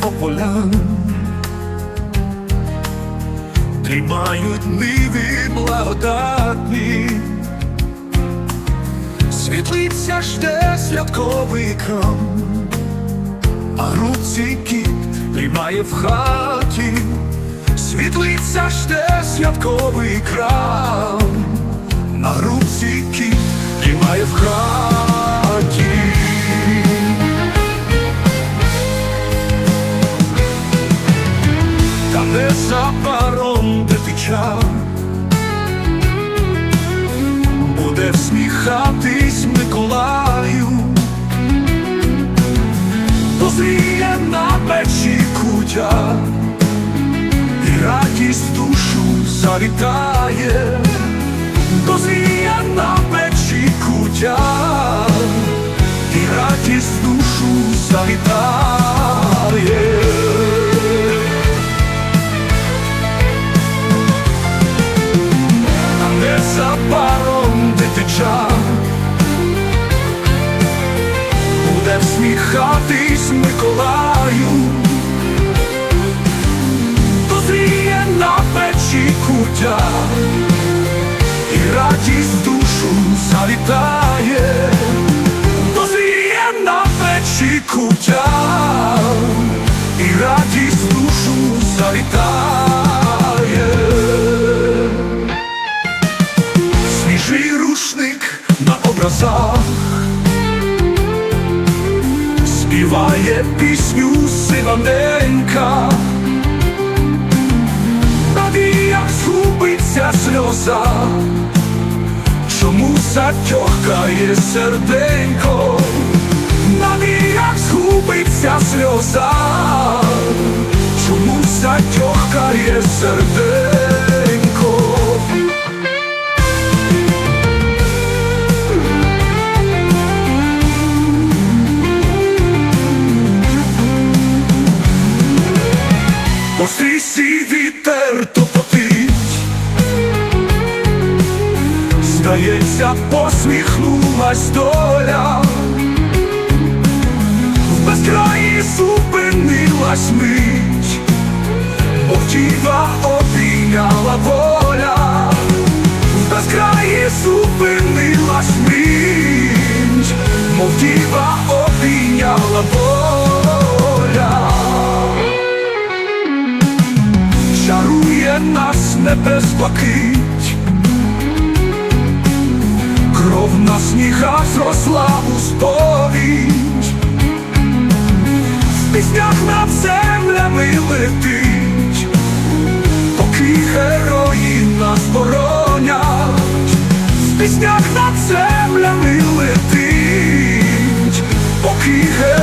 по полям, Дрімають ниви благодатні, світлиця жде святковий крам, а руці кіт дрімає в хаті, світлиця жде святковий крам, паром Буде всміхатись Миколаю. Дозріє на печі кутя. І радість душу завітає. Дозріє на печі кутя. І радість душу завітає паром дитича буде всміхатись Миколаю, дозріє на печі кутя, і радість душу завітає, дозріє на печі кутя, і радість душу завітає. Співає пісню сиваненька віях згубиться сльоза Чому затьохкає серденько? Надія згубиться сльоза здається, посміхнулась доля, в безкраї зупинилась мить, мов діва обійняла воля, в безкраї зупинилась мить, мов діва обійняла воля. Чарує нас небес блакить, Кров на снігах зросла у сповідь, в піснях над землями летить, поки герої нас боронять, в піснях над землями летить, поки герої.